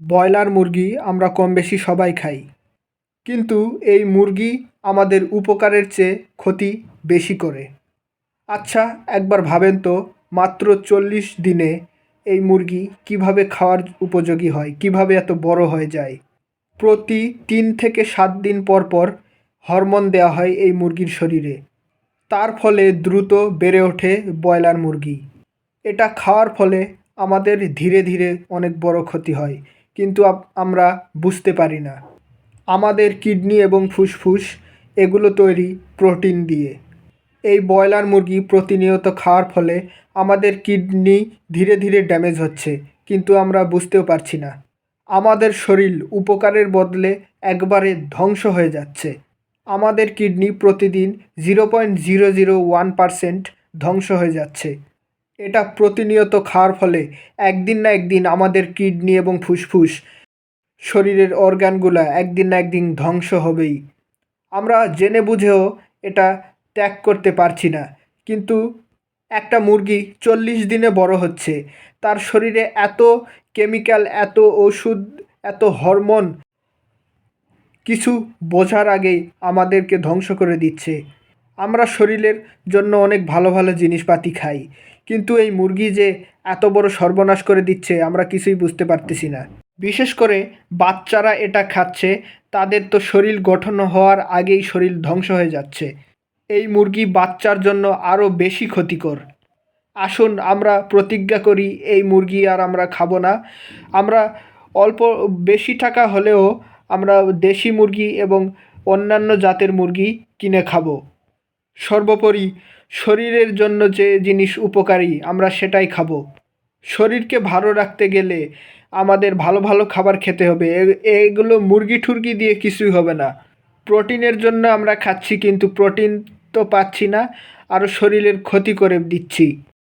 Broiler মুরগি আমরা কম বেশি সবাই খাই। কিন্তু এই মুরগি আমাদের উপকারের চেয়ে ক্ষতি বেশি করে। আচ্ছা একবার ভাবেন তো মাত্র চল্লিশ দিনে এই মুরগি কীভাবে খাওয়ার উপযোগী হয়, কীভাবে এত বড় হয়ে যায়? প্রতি তিন থেকে সাত দিন পর পর হরমোন দেওয়া হয় এই মুরগির শরীরে। তার ফলে দ্রুত বেড়ে ওঠে ব্রয়লার মুরগি। এটা খাওয়ার ফলে আমাদের ধীরে ধীরে অনেক বড় ক্ষতি হয়। কিন্তু আমরা বুঝতে পারি না। আমাদের কিডনি এবং ফুসফুস এগুলো তৈরি প্রোটিন দিয়ে। এই ব্রয়লার মুরগি প্রতিনিয়ত খাওয়ার ফলে আমাদের কিডনি ধীরে ধীরে ড্যামেজ হচ্ছে, কিন্তু আমরা বুঝতেও পারছি না। আমাদের শরীর উপকারের বদলে একবারে ধ্বংস হয়ে যাচ্ছে। আমাদের কিডনি প্রতিদিন zero point zero zero one percent ধ্বংস হয়ে যাচ্ছে। এটা প্রতিনিয়ত খাওয়ার ফলে একদিন না একদিন আমাদের কিডনি এবং ফুসফুস শরীরের অর্গানগুলো একদিন না একদিন ধ্বংস হবেই। আমরা জেনে বুঝেও এটা ত্যাগ করতে পারছি না। কিন্তু একটা মুরগি চল্লিশ দিনে বড় হচ্ছে। তার শরীরে এত কেমিক্যাল, এত ওষুধ, এত হরমোন কিছু বোঝার আগেই আমাদেরকে ধ্বংস করে দিচ্ছে। আমরা শরীরের জন্য অনেক ভালো ভালো জিনিসপাতি খাই। কিন্তু এই মুরগি যে এত বড় সর্বনাশ করে দিচ্ছে, আমরা কিছুই বুঝতে পারতেছি না। বিশেষ করে বাচ্চারা এটা খাচ্ছে, তাদের তো শরীর গঠন হওয়ার আগেই শরীর ধ্বংস হয়ে যাচ্ছে। এই মুরগি বাচ্চার জন্য আরও বেশি ক্ষতিকর। আসুন, আমরা প্রতিজ্ঞা করি, এই মুরগি আর আমরা খাব না। আমরা অল্প বেশি টাকা হলেও আমরা দেশি মুরগি এবং অন্যান্য জাতের মুরগি কিনে খাব। সর্বোপরি শরীরের জন্য যে জিনিস উপকারী, আমরা সেটাই খাব। শরীরকে ভালো রাখতে গেলে আমাদের ভালো ভালো খাবার খেতে হবে। এগুলো মুরগি ঠুরগি দিয়ে কিছুই হবে না। প্রোটিনের জন্য আমরা খাচ্ছি, কিন্তু প্রোটিন তো পাচ্ছি না, আরও শরীরের ক্ষতি করে দিচ্ছি।